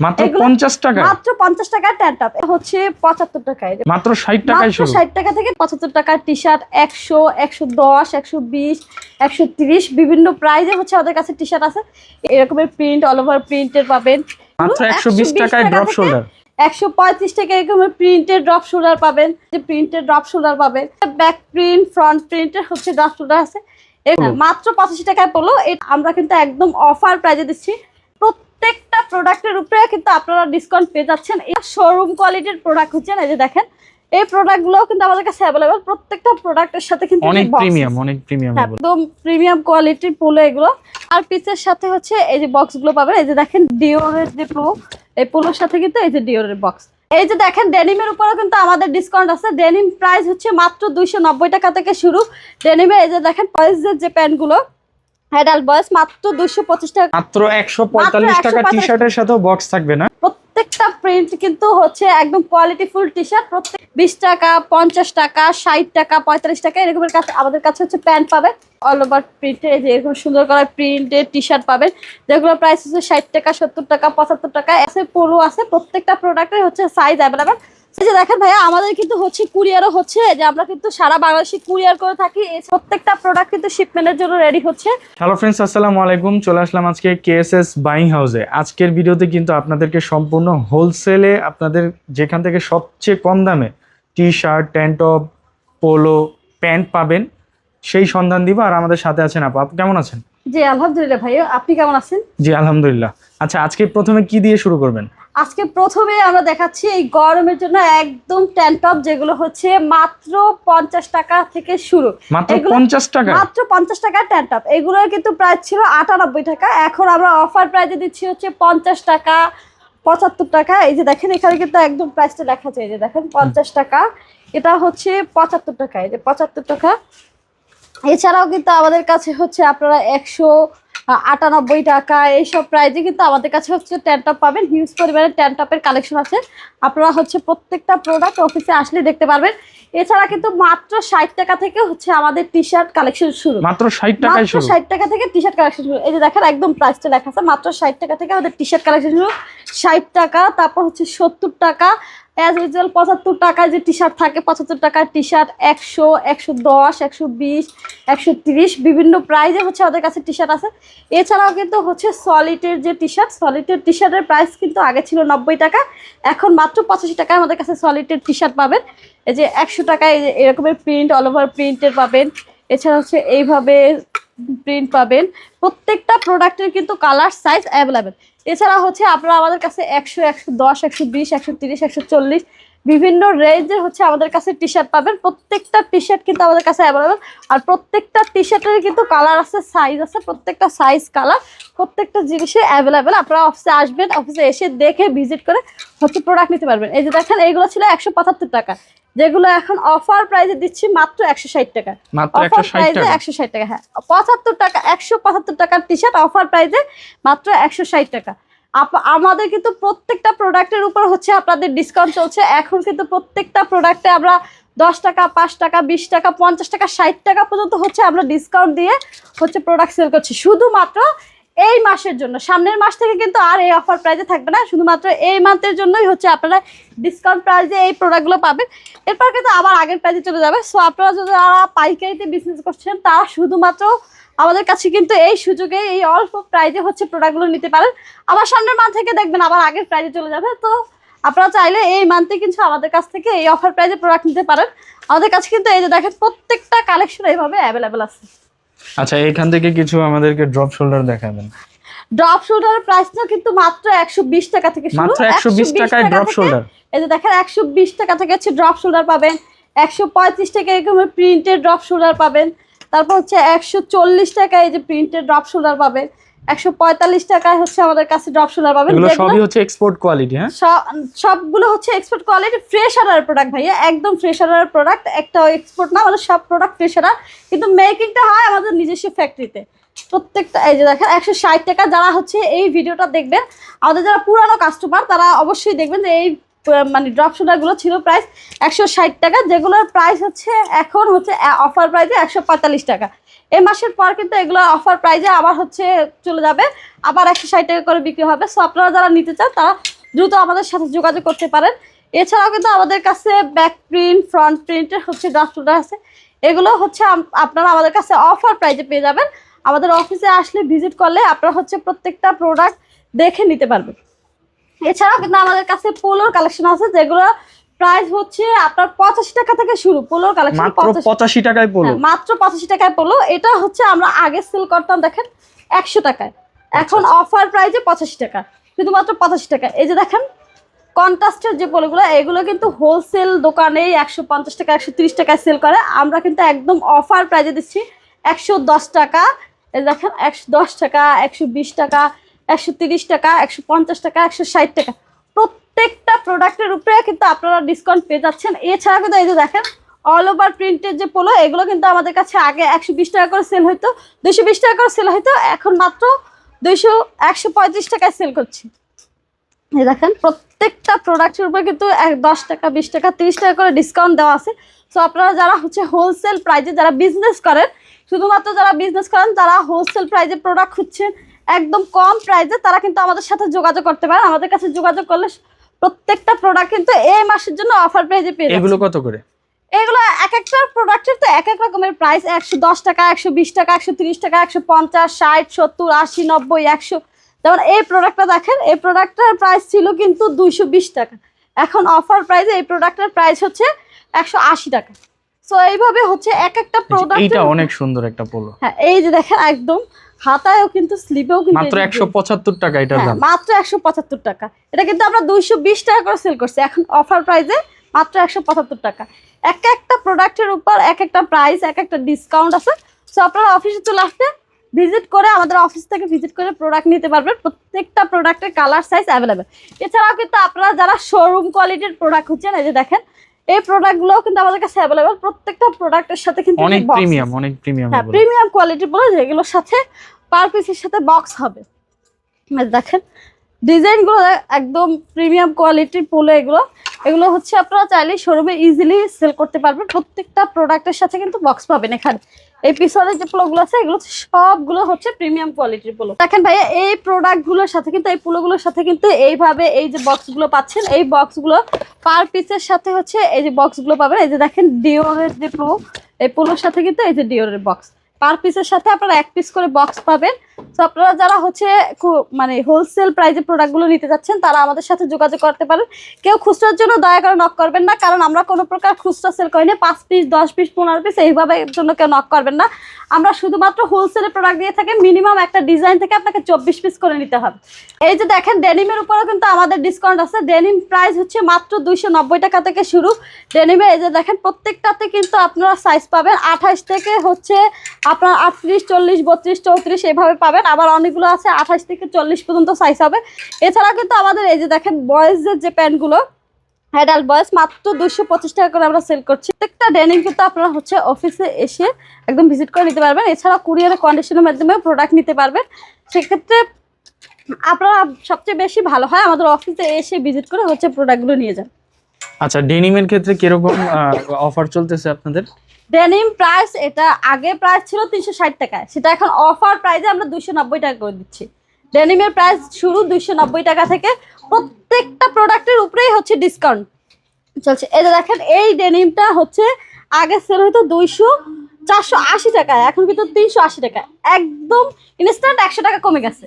মাত্র এগুলো- পঞ্চাশ টাকা মাত্র পঞ্চাশ টাকার ট্যান টপ হচ্ছে পঁচাত্তর টাকায়। মাত্র টাকায় শুরু। টাকা থেকে পঁচাত্তর টাকার টি শার্ট একশো একশো দশ একশো বিশ একশো তিরিশ বিভিন্ন প্রাইজে হচ্ছে আমাদের কাছে টি শার্ট আছে। এরকমের প্রিন্ট অল ওভার প্রিন্টের পাবেন। মাত্র একশো বিশ 120 টাকায় ড্রপ শোল্ডার একশো পঁয়ত্রিশ টাকা এরকমের প্রিন্টের ড্রপ শোল্ডার পাবেন। যে প্রিন্টের ড্রপ শোল্ডার পাবেন। ব্যাক প্রিন্ট ফ্রন্ট প্রিন্টের হচ্ছে ড্রপ শোল্ডার আছে। মাত্র পঁচাশি টাকায় পড়ল আমরা কিন্তু একদম অফার প্রাইজে দিচ্ছি। প্রোডাক্টের উপরে কিন্তু আপনারা ডিসকাউন্ট পেয়ে যাচ্ছেন। এটা শোরুম কোয়ালিটির প্রোডাক্ট হচ্ছে না এই যে দেখেন এই প্রোডাক্টগুলোও কিন্তু আমাদের কাছে অ্যাভেলেবেল প্রত্যেকটা প্রোডাক্টের সাথে কিন্তু অনেক প্রিমিয়াম অনেক প্রিমিয়াম একদম প্রিমিয়াম কোয়ালিটির পোলো এগুলো। আর পিসের সাথে হচ্ছে এই যে বক্সগুলো পাবেন এই যে দেখেন ডিওরের যে পোলো এই পোলোর সাথে কিন্তু এই যে ডিওরের বক্স এই যে দেখেন ডেনিমের উপরেও কিন্তু আমাদের ডিসকাউন্ট আছে। ডেনিম প্রাইস হচ্ছে মাত্র দুইশো নব্বই টাকা থেকে শুরু। ডেনিমে এই যে দেখেন বয়েজের যে প্যান্টগুলো অ্যাডাল্ট বয়স মাত্র দুইশো পঁচিশ টাকা। মাত্র একশো পঁয়তাল্লিশ টাকা টি 145 শার্টের সাথেও বক্স থাকবে না। প্রত্যেকটা প্রিন্ট কিন্তু হচ্ছে একদম কোয়ালিটি ফুল টি শার্ট প্রত্যেক বিশ টাকা পঞ্চাশ টাকা ষাট টাকা পঁয়তাল্লিশ টাকা এরকমের কাছে আমাদের কাছে হচ্ছে প্যান্ট পাবেন। অল ওভার প্রিন্টে যে এরকম সুন্দর করে প্রিন্টের টি শার্ট পাবেন। যেগুলো প্রাইস হচ্ছে ষাট টাকা সত্তর টাকা পঁচাত্তর টাকা এসে পোলো আছে। প্রত্যেকটা প্রোডাক্টের হচ্ছে সাইজ অ্যাভেলেবেল এই যে দেখেন ভাইয়া আমাদের কিন্তু হচ্ছে কুরিয়ারও হচ্ছে যে আমরা কিন্তু সারা বাংলাদেশে কুরিয়ার করে থাকি। এই প্রত্যেকটা প্রোডাক্ট কিন্তু শিপমেন্টের জন্য রেডি হচ্ছে। হ্যালো ফ্রেন্ডস আসসালামু আলাইকুম। চলে আসলাম আজকে কেএসএস বাইং হাউসে আজকের ভিডিওতে কিন্তু আপনাদেরকে সম্পূর্ণ হোলসেলে আপনাদের যেখান থেকে সবচেয়ে কম দামে T shirt tank top polo pant পাবেন সেই সন্ধান দিব। আর আমাদের সাথে আছেন আপু। আপু কেমন আছেন? জি আলহামদুলিল্লাহ ভাইয়া। আপনি কেমন আছেন? জি আলহামদুলিল্লাহ। আচ্ছা আজকে প্রথমে কি দিয়ে শুরু করবেন? আজকে প্রথমে আমরা দেখাচ্ছি এই গরমের জন্য একদম ট্যান্টপ যেগুলো হচ্ছে মাত্র পঞ্চাশ টাকা থেকে শুরু। মাত্র পঞ্চাশ টাকা? মাত্র পঞ্চাশ টাকার ট্যান্টপ এগুলোর কিন্তু প্রাইস ছিল আটানব্বই টাকা। এখন আমরা অফার প্রাইজে দিচ্ছি হচ্ছে পঞ্চাশ টাকা পঁচাত্তর টাকা। এই যে দেখেন এখানে কিন্তু একদম প্রাইসটা লেখা এই যে দেখেন পঞ্চাশ টাকা। এটা হচ্ছে পঁচাত্তর টাকা। এই যে পঁচাত্তর টাকা। এছাড়াও কিন্তু আমাদের কাছে হচ্ছে আপনারা একশো আটানব্বই টাকা এইসব প্রাইজে কিন্তু আমাদের কাছে হচ্ছে ট্যান্টপ পাবেন। হিউজ পরিমাণে ট্যান্টপের কালেকশন আছে। আপনারা হচ্ছে প্রত্যেকটা প্রোডাক্ট অফিসে আসলে দেখতে পারবেন। এছাড়া কিন্তু মাত্র ষাট টাকা থেকে হচ্ছে আমাদের টি শার্ট কালেকশন শুরু। মাত্র ষাট টাকায় মাত্র ষাট টাকা থেকে টি শার্ট কালেকশন শুরু। এই যে দেখেন একদম প্রাইসটা লেখা আছে। মাত্র ষাট টাকা থেকে আমাদের টি শার্ট কালেকশন শুরু। ষাট টাকা তারপর হচ্ছে সত্তর টাকা অ্যাজ ইউজুয়াল পঁচাত্তর টাকায় যে টি শার্ট থাকে, পঁচাত্তর টাকার টি শার্ট একশো একশো দশ, একশো বিশ, একশো তিরিশ, বিভিন্ন প্রাইজে হচ্ছে আমাদের কাছে টি শার্ট আছে। এছাড়াও কিন্তু হচ্ছে সলিটের যে টি শার্ট সলিটের টি শার্টের প্রাইস কিন্তু আগে ছিল নব্বই টাকা। এখন মাত্র পঁচাশি টাকায় আমাদের কাছে সলিটের টি শার্ট পাবেন। এই যে একশো টাকায় এরকমের প্রিন্ট অল ওভার প্রিন্টের পাবেন। এছাড়া হচ্ছে এইভাবে প্রিন্ট পাবেন। প্রত্যেকটা প্রোডাক্টের কিন্তু কালার সাইজ অ্যাভেলেবেল এছাড়া হচ্ছে আপনারা আমাদের কাছে একশো একশো দশ একশো বিশ একশো তিরিশ একশো চল্লিশ বিভিন্ন রেঞ্জের হচ্ছে আমাদের কাছে টি শার্ট পাবেন। প্রত্যেকটা টি শার্ট কিন্তু আমাদের কাছে অ্যাভেলেবেল আর প্রত্যেকটা টি শার্টের কিন্তু কালার আছে সাইজ আছে প্রত্যেকটা সাইজ কালার প্রত্যেকটা জিনিসে অ্যাভেলেবেল আপনারা অফিসে আসবেন অফিসে এসে দেখে ভিজিট করে হচ্ছে প্রোডাক্ট নিতে পারবেন। এই যে দেখেন এইগুলো ছিল একশো পঁচাত্তর টাকা। যেগুলো এখন অফার প্রাইজে দিচ্ছি মাত্র একশো ষাট টাকা। অফার টাকা। একশো ষাট টাকা হ্যাঁ। পঁচাত্তর টাকা একশো পঁচাত্তর টাকার টি শার্ট অফার প্রাইজে মাত্র একশো ষাট টাকা। আমাদের কিন্তু প্রত্যেকটা প্রোডাক্টের উপর হচ্ছে আপনাদের ডিসকাউন্ট চলছে। এখন কিন্তু প্রত্যেকটা প্রোডাক্টে আমরা দশ টাকা, পাঁচ টাকা, বিশ টাকা, পঞ্চাশ টাকা, ষাট টাকা পর্যন্ত হচ্ছে আমরা ডিসকাউন্ট দিয়ে হচ্ছে প্রোডাক্ট সেল করছি। শুধুমাত্র এই মাসের জন্য। সামনের মাস থেকে কিন্তু আর এই অফার প্রাইজে থাকবে না। শুধুমাত্র এই মান্থের জন্যই হচ্ছে আপনারা ডিসকাউন্ট প্রাইজে এই প্রোডাক্টগুলো পাবেন। এরপর কিন্তু আবার আগের প্রাইজে চলে যাবে। সো আপনারা যদি যারা পাইকারিতে বিজনেস করছেন, তারা শুধুমাত্র আমাদের কাছে কিন্তু এই সুযোগে, এই অল্প প্রাইজে হচ্ছে প্রোডাক্টগুলো নিতে পারেন। আবার সামনের মান্থ থেকে দেখবেন আবার আগের প্রাইজে চলে যাবে। তো, আপনারা চাইলে এই মান্থে কিন্তু আমাদের কাছ থেকে এই অফার প্রাইজে প্রোডাক্ট নিতে পারেন। আমাদের কাছে কিন্তু এই যে দেখেন, প্রত্যেকটা কালেকশন এইভাবে অ্যাভেলেবেল আছে। আচ্ছা এখান থেকে কিছু আমাদেরকে ড্রপ শোল্ডার দেখাবেন। ড্রপ শোল্ডারের প্রাইসটা কিন্তু মাত্র একশো বিশ টাকা থেকে শুরু। মাত্র একশো 120 টাকায় টাকা ড্রপ শোল্ডার এই যে দেখেন একশো বিশ টাকা থেকে হচ্ছে ড্রপ শোল্ডার পাবেন। একশো পঁয়ত্রিশ টাকা এরকম প্রিন্টেড ড্রপ শোল্ডার পাবেন। তারপর হচ্ছে একশো চল্লিশ টাকায় এই যে প্রিন্টেড ড্রপ শোল্ডার পাবেন। একশো পঁয়তাল্লিশ টাকায় হচ্ছে আমাদের কাছে ড্রপ শোল্ডার পাবেন। এগুলো সবই হচ্ছে এক্সপোর্ট কোয়ালিটি হ্যাঁ? সব- সবগুলো হচ্ছে এক্সপোর্ট কোয়ালিটি ফ্রেশ আনার প্রোডাক্ট ভাইয়া একদম ফ্রেশ আনার প্রোডাক্ট একটা এক্সপোর্ট না আমাদের সব প্রোডাক্ট ফ্রেশ আনার কিন্তু মেকিংটা হয় আমাদের নিজস্ব ফ্যাক্টরিতে প্রত্যেকটা এই যে দেখেন একশো ষাট টাকা যারা হচ্ছে এই ভিডিওটা দেখবেন আমাদের যারা পুরানো কাস্টমার তারা অবশ্যই দেখবেন যে এই মানে ড্রপগুলো ছিল প্রাইস একশো ষাট টাকা যেগুলোর প্রাইস হচ্ছে এখন হচ্ছে অফার প্রাইসে একশো পঁয়তাল্লিশ টাকা। এই মাসের পর কিন্তু এগুলো অফার প্রাইজে আবার হচ্ছে চলে যাবে, আবার একশো ষাট টাকা করে বিক্রি হবে। সো আপনারা যারা নিতে চান, তারা দ্রুত আমাদের সাথে যোগাযোগ করতে পারেন। এছাড়াও কিন্তু আমাদের কাছে ব্যাক প্রিন্ট ফ্রন্ট প্রিন্টের হচ্ছে গ্রাফ আছে। এগুলো হচ্ছে আপনারা আমাদের কাছে অফার প্রাইজে পেয়ে যাবেন। আমাদের অফিসে আসলে ভিজিট করলে আপনারা হচ্ছে প্রত্যেকটা প্রোডাক্ট দেখে নিতে পারবেন। এছাড়াও কিন্তু আমাদের কাছে পোলোর কালেকশন আছে, যেগুলো প্রাইস হচ্ছে আপনার পঁচাশি টাকা থেকে শুরু পোলোর কালেকশন মাত্র পঁচাশি টাকায় পড়ল হ্যাঁ, মাত্র পঁচাশি টাকায় পড়ল এটা হচ্ছে আমরা আগে সেল করতাম দেখেন একশো টাকায়। এখন অফার প্রাইজে পঁচাশি টাকা শুধুমাত্র পঁচাশি টাকা। এই যে দেখেন কন্ট্রাস্টের যে পোলোগুলো এগুলো কিন্তু হোলসেল দোকানে একশো পঞ্চাশ টাকা একশো তিরিশ টাকায় সেল করে। আমরা কিন্তু একদম অফার প্রাইজে দিচ্ছি একশো দশ টাকা। এই দেখেন একশো দশ টাকা একশো বিশ টাকা একশো তিরিশ টাকা একশো পঞ্চাশ টাকা একশো ষাট টাকা। প্রোডাক্টের উপরে কিন্তু আপনারা ডিসকাউন্ট পেয়ে যাচ্ছেন। এছাড়া কিন্তু এই যে দেখেন অল ওভার প্রিন্টের যে পোলো, এগুলো কিন্তু আমাদের কাছে আগে একশো বিশ টাকা করে সেল দুশো বিশ টাকা করে সেল হতো এখন মাত্র দুইশো, একশো পঁয়ত্রিশ টাকায় সেল করছি। এই দেখেন, প্রত্যেকটা প্রোডাক্টের উপর কিন্তু এক দশ টাকা, বিশ টাকা, তিরিশ টাকা করে ডিসকাউন্ট দেওয়া আছে। সো আপনারা যারা হচ্ছে হোলসেল প্রাইজে যারা বিজনেস করেন, শুধুমাত্র যারা বিজনেস করেন, তারা হোলসেল প্রাইজে প্রোডাক্ট খুঁজছেন, একদম কম প্রাইজে তারা কিন্তু আমাদের সাথে যোগাযোগ করতে পারেন। আমাদের কাছে যোগাযোগ করলে প্রত্যেকটা প্রোডাক্ট কিন্তু এই মাসের জন্য অফার প্রাইজে পেয়ে এগুলো কত করে? এগুলো এক একটা প্রোডাক্টের তো এক এক রকমের প্রাইস একশো দশ টাকা একশো বিশ টাকা একশো তিরিশ টাকা একশো পঞ্চাশ ষাট সত্তর আশি নব্বই একশো। যেমন এই প্রোডাক্টটা দেখেন এই প্রোডাক্টটার প্রাইস ছিল কিন্তু দুইশো বিশ টাকা। এখন অফার প্রাইসে এই প্রোডাক্টের প্রাইস হচ্ছে একশো আশি টাকা। সো এইভাবে হচ্ছে এক একটা প্রোডাক্ট এইটা অনেক সুন্দর একটা পোলো হ্যাঁ এই যে দেখেন একদম হাতায়ও কিন্তু স্লিপেও কিন্তু মাত্র এই যে একশো পঁচাত্তর টাকা এটার হ্যাঁ, দাম। মাত্র একশো পঁচাত্তর টাকা। এটা কিন্তু আমরা দুইশো বিশ টাকা করে সেল করছি। এখন অফার প্রাইসে মাত্র একশো পঁচাত্তর টাকা। এক একটা প্রোডাক্টের উপর এক একটা প্রাইস এক একটা ডিসকাউন্ট আছে। সো আপনারা অফিসে চলে আসতে ভিজিট করে আমাদের অফিস থেকে ভিজিট করে প্রোডাক্ট নিতে পারবেন। প্রত্যেকটা প্রোডাক্টের কালার সাইজ অ্যাভেলেবেল এছাড়াও কিন্তু আপনারা যারা শোরুম কোয়ালিটির প্রোডাক্ট খুঁজছেন এই যে দেখেন এই প্রোডাক্টগুলো কিন্তু আমাদের কাছে অ্যাভেলেবেল প্রত্যেকটা প্রোডাক্টের সাথে কিন্তু অনেক প্রিমিয়াম অনেক প্রিমিয়াম হ্যাঁ প্রিমিয়াম কোয়ালিটি বলে যেগুলোর সাথে পার পিসের সাথে বক্স হবে। দেখেন ডিজাইনগুলো একদম প্রিমিয়াম কোয়ালিটির পোলো এগুলো। এগুলো হচ্ছে আপনারা চাইলে শোরুমে ইজিলি সেল করতে পারবেন। প্রত্যেকটা প্রোডাক্টের সাথে কিন্তু বক্স পাবেন এখানে। এই পিছনের যে পোলোগুলো আছে, এগুলো সবগুলো হচ্ছে প্রিমিয়াম কোয়ালিটির পোলো। দেখেন ভাইয়া, এই প্রোডাক্টগুলোর সাথে কিন্তু, এই পোলোগুলোর সাথে কিন্তু এইভাবে এই যে বক্সগুলো পাচ্ছেন, এই বক্সগুলো পার পিসের সাথে হচ্ছে এই যে বক্সগুলো পাবেন। এই যে দেখেন ডিওরের যে পোলো, এই পোলোর সাথে কিন্তু এই যে ডিওরের বক্স পার পিসের সাথে আপনারা এক পিস করে বক্স পাবেন। তো আপনারা যারা হচ্ছে মানে হোলসেল প্রাইজে প্রোডাক্টগুলো নিতে যাচ্ছেন, তারা আমাদের সাথে যোগাযোগ করতে পারেন। কেউ খুচরার জন্য দয়া করে নক করবেন না, কারণ আমরা কোনো প্রকার খুচরা সেল করি না পাঁচ পিস দশ পিস পনেরো পিস এইভাবে জন্য কেউ নক করবেন না। আমরা শুধুমাত্র হোলসেলে প্রোডাক্ট দিয়ে থাকি মিনিমাম একটা ডিজাইন থেকে আপনাকে চব্বিশ পিস করে নিতে হবে। এই যে দেখেন ডেনিমের উপরেও কিন্তু আমাদের ডিসকাউন্ট আছে। ডেনিম প্রাইস হচ্ছে মাত্র দুইশো নব্বই টাকা থেকে শুরু। ডেনিমে এই যে দেখেন, প্রত্যেকটাতে কিন্তু আপনারা সাইজ পাবেন। আঠাশ থেকে হচ্ছে আপনার আটত্রিশ, চল্লিশ, বত্রিশ, চৌত্রিশ, এভাবে পাবেন। আবার অনেকগুলো আছে, আঠাশ থেকে চল্লিশ পর্যন্ত সাইজ হবে। এছাড়া কিন্তু আমাদের এই যে দেখেন বয়েজের যে প্যান্টগুলো অ্যাডাল্ট বয়েস মাত্র দুশো পঁচিশ টাকা করে আমরা সেল করছি। প্রত্যেকটা ডেনিম কিন্তু আপনারা হচ্ছে অফিসে এসে একদম ভিজিট করে নিতে পারবেন। এছাড়া কুরিয়ারের কন্ডিশনের মাধ্যমে প্রোডাক্ট নিতে পারবেন। সেক্ষেত্রে আপনারা সবচেয়ে বেশি ভালো হয় আমাদের অফিসে এসে ভিজিট করে হচ্ছে প্রোডাক্টগুলো নিয়ে যান। আচ্ছা ডেনিমের ক্ষেত্রে কীরকম অফার চলতেছে আপনাদের? ডেনিম প্রাইস এটা আগে প্রাইস ছিল তিনশো ষাট টাকায়। সেটা এখন অফার প্রাইসে আমরা দুইশো নব্বই টাকা করে দিচ্ছি। ডেনিমের প্রাইস শুরু দুইশো নব্বই টাকা থেকে প্রত্যেকটা প্রোডাক্টের উপরেই হচ্ছে ডিসকাউন্ট চলছে এটা দেখেন, এই ডেনিমটা হচ্ছে আগে সেল হতো দুইশো চারশো আশি টাকায়, এখন কিন্তু তিনশো আশি টাকা একদম ইনস্ট্যান্ট একশো টাকা কমে গেছে।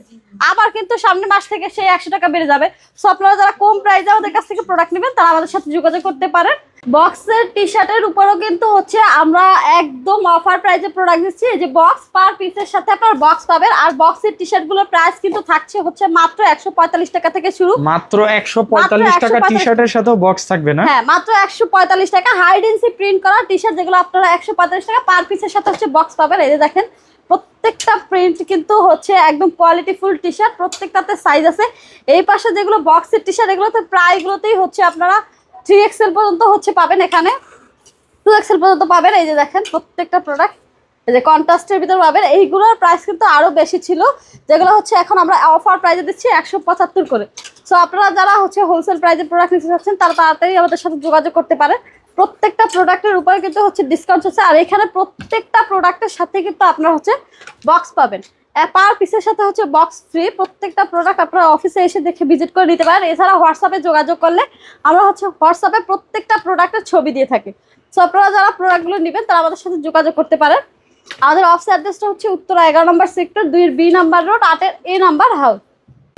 আবার কিন্তু সামনের মাস থেকে সেই একশো টাকা বেড়ে যাবে। সো আপনারা যারা কম প্রাইসে আমাদের কাছ থেকে প্রোডাক্ট নেবেন, তারা আমাদের সাথে যোগাযোগ করতে পারেন। বক্সের টি শার্টের উপরও কিন্তু হচ্ছে আমরা একদম অফার প্রাইসে প্রোডাক্ট দিচ্ছি। যে বক্স পার পিসের সাথে আপনার বক্স পাবেন। আর বক্সের টি শার্টগুলোর প্রাইস কিন্তু থাকছে হচ্ছে মাত্র একশো পঁয়তাল্লিশ টাকা থেকে শুরু। মাত্র একশো পঁয়তাল্লিশ টাকা টি শার্টের সাথেও বক্স থাকবে না? হ্যাঁ মাত্র একশো পঁয়তাল্লিশ টাকা। হাইডেন্সি প্রিন্ট করা টি শার্ট যেগুলো আপনারা একশো পঁয়তাল্লিশ টাকা পার পিসের সাথে হচ্ছে বক্স পাবেন। এই যে দেখেন প্রত্যেকটা প্রিন্ট কিন্তু হচ্ছে একদম কোয়ালিটি ফুল টি শার্ট প্রত্যেকটাতে সাইজ আছে। এই পাশে যেগুলো বক্সের টি শার্ট এগুলোতে প্রায়গুলোতেই হচ্ছে আপনারা থ্রি এক্সেল পর্যন্ত হচ্ছে পাবেন এখানে। টু এক্সেল পর্যন্ত পাবেন, এই যে দেখেন প্রত্যেকটা প্রোডাক্ট এই যে কন্ট্রাস্টের ভিতর পাবেন। এইগুলোর প্রাইস কিন্তু আরও বেশি ছিল, যেগুলো হচ্ছে এখন আমরা অফার প্রাইসে দিচ্ছি একশো পঁচাত্তর করে। সো আপনারা যারা হচ্ছে হোলসেল প্রাইসে প্রোডাক্ট নিতে চাচ্ছেন, তারা তাড়াতাড়ি আমাদের সাথে যোগাযোগ করতে পারেন। প্রত্যেকটা প্রোডাক্টের উপরে কিন্তু হচ্ছে ডিসকাউন্ট হচ্ছে আর এখানে প্রত্যেকটা প্রোডাক্টের সাথে কিন্তু আপনারা হচ্ছে বক্স পাবেন। পার পিসের সাথে হচ্ছে বক্স ফ্রি প্রত্যেকটা প্রোডাক্ট আপনারা অফিসে এসে দেখে ভিজিট করে নিতে পারেন। এছাড়া হোয়াটসঅ্যাপে যোগাযোগ করলে আমরা হচ্ছে হোয়াটসঅ্যাপে প্রত্যেকটা প্রোডাক্টের ছবি দিয়ে থাকি। সো আপনারা যারা প্রোডাক্টগুলো নেবেন, তারা আমাদের সাথে যোগাযোগ করতে পারেন। আমাদের অফিস অ্যাড্রেসটা হচ্ছে উত্তরা এগারো নম্বর সেক্টর দুইয়ের বি নাম্বার রোড আটের এ নাম্বার হাউস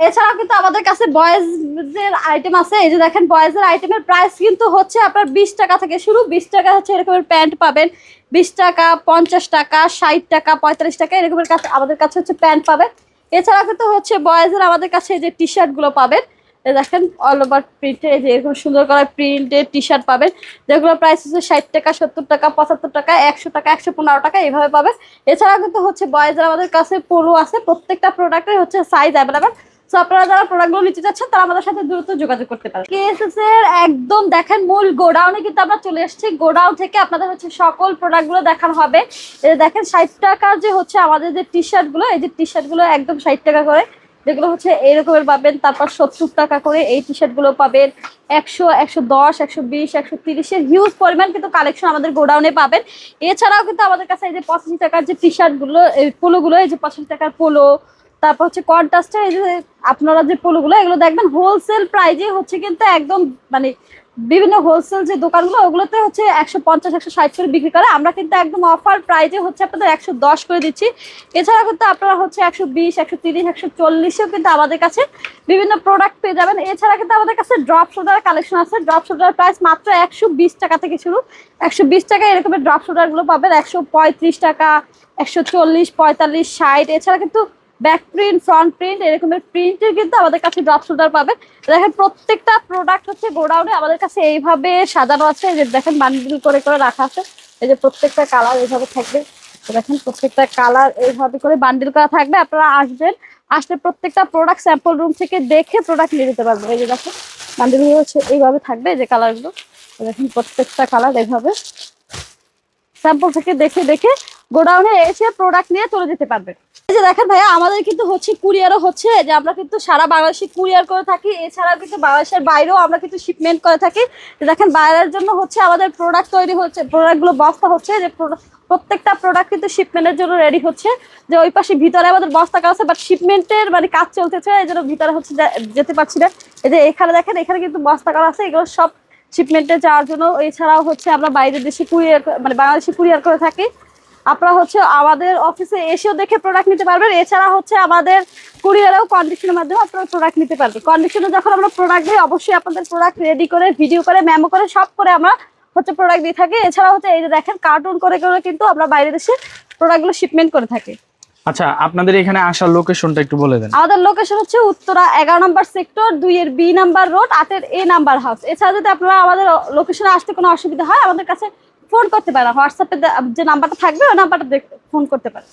এছাড়াও কিন্তু আমাদের কাছে বয়েজের আইটেম আছে। এই যে দেখেন, বয়েজের আইটেমের প্রাইস কিন্তু হচ্ছে আপনার বিশ টাকা থেকে শুরু। বিশ টাকা হচ্ছে এরকমের প্যান্ট পাবেন। বিশ টাকা, পঞ্চাশ টাকা, ষাট টাকা, পঁয়তাল্লিশ টাকা এরকমের কাছে আমাদের কাছে হচ্ছে প্যান্ট পাবেন। এছাড়া কিন্তু হচ্ছে বয়েজের আমাদের কাছে এই যে টি শার্টগুলো পাবেন। দেখেন অল ওভার প্রিন্টে এই যে এরকম সুন্দর করা প্রিন্টের টি শার্ট পাবেন। যেগুলো প্রাইস হচ্ছে ষাট টাকা, সত্তর টাকা, পঁচাত্তর টাকা, একশো টাকা, একশো পনেরো টাকা এইভাবে পাবেন। এছাড়া কিন্তু হচ্ছে বয়েজের আমাদের কাছে পোলো আছে। প্রত্যেকটা প্রোডাক্টের হচ্ছে সাইজ অ্যাভেলেবেল সো আপনারা যারা প্রোডাক্টগুলো নিতে চাচ্ছেন, তারা আমাদের সাথে দ্রুত যোগাযোগ করতে পারেন। কেএসএস এর একদম দেখেন মূল গোডাউনে কিন্তু আমরা চলে এসেছি। গোডাউন থেকে আপনাদের হচ্ছে সকল প্রোডাক্টগুলো দেখানো হবে। দেখেন, ষাট টাকার যে হচ্ছে আমাদের যে টি শার্টগুলো এই যে টি শার্টগুলো একদম ষাট টাকা করে। যেগুলো হচ্ছে এইরকমের পাবেন, তারপর সত্তর টাকা করে এই টি শার্টগুলো পাবেন। একশো একশো দশ, একশো বিশ, একশো তিরিশের হিউজ পরিমাণ কিন্তু কালেকশন আমাদের গোডাউনে পাবেন। এছাড়াও কিন্তু আমাদের কাছে এই যে পঁচাশি টাকার যে টি শার্টগুলো এই পোলোগুলো, এই যে পঁচাশি টাকার পোলো তারপর হচ্ছে কন্ট্রাস্টের এই যে আপনারা যে পোলোগুলো এগুলো দেখবেন হোলসেল প্রাইজে হচ্ছে কিন্তু একদম মানে বিভিন্ন হোলসেল যে দোকানগুলো, ওগুলোতে হচ্ছে একশো পঞ্চাশ, একশো ষাট করে বিক্রি করে। আমরা কিন্তু একদম অফার প্রাইজে হচ্ছে আপনাদের একশো দশ করে দিচ্ছি। এছাড়া কিন্তু আপনারা হচ্ছে একশো বিশ, একশো তিরিশ, একশো চল্লিশেও কিন্তু আমাদের কাছে বিভিন্ন প্রোডাক্ট পেয়ে যাবেন। এছাড়া কিন্তু আমাদের কাছে ড্রপ শোল্ডার কালেকশন আছে। ড্রপ শোল্ডার প্রাইস মাত্র একশো বিশ টাকা থেকে শুরু। একশো বিশ টাকা এরকমের ড্রপ শোল্ডারগুলো পাবেন। একশো পঁয়ত্রিশ টাকা, একশো চল্লিশ, পঁয়তাল্লিশ, ষাট। এছাড়া কিন্তু ব্যাক প্রিন্ট ফ্রন্ট প্রিন্ট এরকমের প্রিন্টের কিন্তু আমাদের কাছে ড্রপ শোল্ডার পাবেন। দেখেন প্রত্যেকটা প্রোডাক্ট হচ্ছে গোডাউনে আমাদের কাছে এইভাবে সাজানো আছে। যে দেখেন বান্ডিল করে করে রাখা আছে। এই যে প্রত্যেকটা কালার এইভাবে থাকবে। দেখেন প্রত্যেকটা কালার এইভাবে করে বান্ডিল করা থাকবে। আপনারা আসবেন, আসলে প্রত্যেকটা প্রোডাক্ট স্যাম্পল রুম থেকে দেখে প্রোডাক্ট নিয়ে নিতে পারবেন। এই যে দেখেন বান্ডিলগুলো হচ্ছে এইভাবে থাকবে যে কালারগুলো দেখেন প্রত্যেকটা কালার এইভাবে। স্যাম্পল থেকে দেখে দেখে গোডাউনে এসে প্রোডাক্ট নিয়ে চলে যেতে পারবে। এই যে দেখেন ভাইয়া, আমাদের কিন্তু হচ্ছে কুরিয়ারও হচ্ছে, যে আমরা কিন্তু সারা বাংলাদেশে কুরিয়ার করে থাকি। এছাড়াও কিন্তু বাংলাদেশের বাইরেও আমরা কিন্তু শিপমেন্ট করে থাকি। দেখেন, বাইরের জন্য হচ্ছে আমাদের প্রোডাক্ট তৈরি হচ্ছে প্রোডাক্টগুলো বস্তা হচ্ছে, যে প্রত্যেকটা প্রোডাক্ট কিন্তু শিপমেন্টের জন্য রেডি হচ্ছে। যে ওই পাশে ভিতরে আমাদের বস্তা করা আছে বাট শিপমেন্টের মানে কাজ চলতেছে, এই জন্য ভিতরে হচ্ছে যেতে পারছি না। এই যে এখানে দেখেন, এখানে কিন্তু বস্তা করা আছে, এগুলো সব শিপমেন্টে যাওয়ার জন্য। এছাড়াও হচ্ছে আমরা বাইরের দেশে কুরিয়ার মানে বাংলাদেশে কুরিয়ার করে থাকি। আপনারা হচ্ছে আমাদের অফিসে এসেও দেখে প্রোডাক্ট নিতে পারবেন। এছাড়া হচ্ছে আমাদের কুরিয়ারেও কন্ডিশনের মাধ্যমে আপনারা প্রোডাক্ট নিতে পারবেন। কন্ডিশনে যখন আমরা প্রোডাক্ট দিই অবশ্যই আপনাদের প্রোডাক্ট রেডি করে ভিডিও করে মেমো করে সব করে আমরা হচ্ছে প্রোডাক্ট দিয়ে থাকি। এছাড়া হচ্ছে এই যে দেখেন কার্টুন করে করে কিন্তু আমরা বাইরে দেশে প্রোডাক্টগুলো শিপমেন্ট করে থাকি। আচ্ছা আপনাদের এখানে আসার লোকেশনটা একটু বলে দেন। আমাদের লোকেশন হচ্ছে উত্তরা এগারো নম্বর সেক্টর দুই এর বি নাম্বার রোড আটের এ নাম্বার হাউস এছাড়া যদি আপনারা আমাদের লোকেশনে আসতে কোনো অসুবিধা হয় আমাদের কাছে ফোন করতে পারেন হোয়াটসঅ্যাপে যে নাম্বারটা থাকবে ওই নাম্বারটা ফোন করতে পারেন